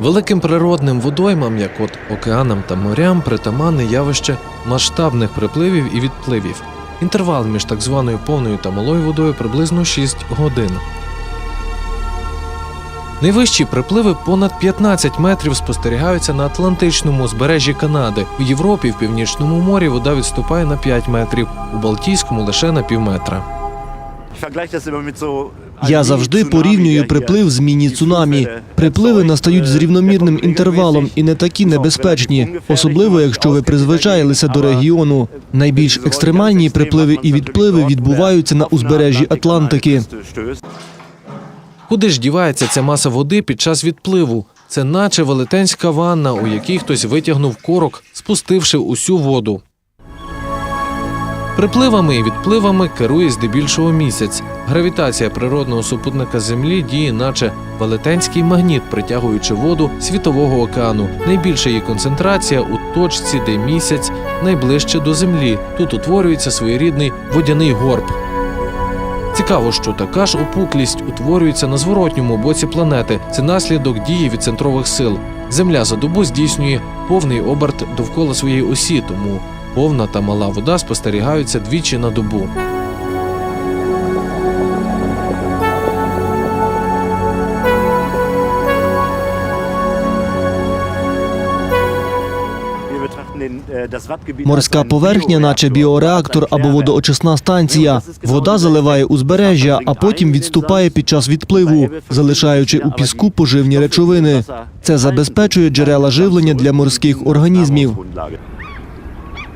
Великим природним водоймам, як от океанам та морям, притаманне явище масштабних припливів і відпливів. Інтервал між так званою повною та малою водою приблизно 6 годин. Найвищі припливи понад 15 метрів спостерігаються на Атлантичному узбережжі Канади. У Європі в північному морі вода відступає на 5 метрів, у Балтійському лише на півметра. Я завжди порівнюю приплив з міні-цунамі. Припливи настають з рівномірним інтервалом і не такі небезпечні, особливо якщо ви призвичаїлися до регіону. Найбільш екстремальні припливи і відпливи відбуваються на узбережжі Атлантики. Куди ж дівається ця маса води під час відпливу? Це наче велетенська ванна, у якій хтось витягнув корок, спустивши усю воду. Припливами і відпливами керує здебільшого місяць. Гравітація природного супутника Землі діє, наче велетенський магніт, притягуючи воду світового океану. Найбільша її концентрація у точці, де місяць найближче до Землі. Тут утворюється своєрідний водяний горб. Цікаво, що така ж опуклість утворюється на зворотньому боці планети. Це наслідок дії відцентрових сил. Земля за добу здійснює повний оберт довкола своєї осі, тому повна та мала вода спостерігаються двічі на добу. Морська поверхня, наче біореактор або водоочисна станція. Вода заливає узбережжя, а потім відступає під час відпливу, залишаючи у піску поживні речовини. Це забезпечує джерела живлення для морських організмів.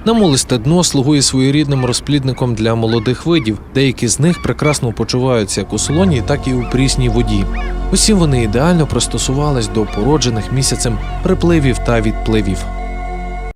Намолисте дно слугує своєрідним розплідником для молодих видів. Деякі з них прекрасно почуваються як у солоній, так і у прісній воді. Усі вони ідеально пристосувались до породжених місяцем припливів та відпливів.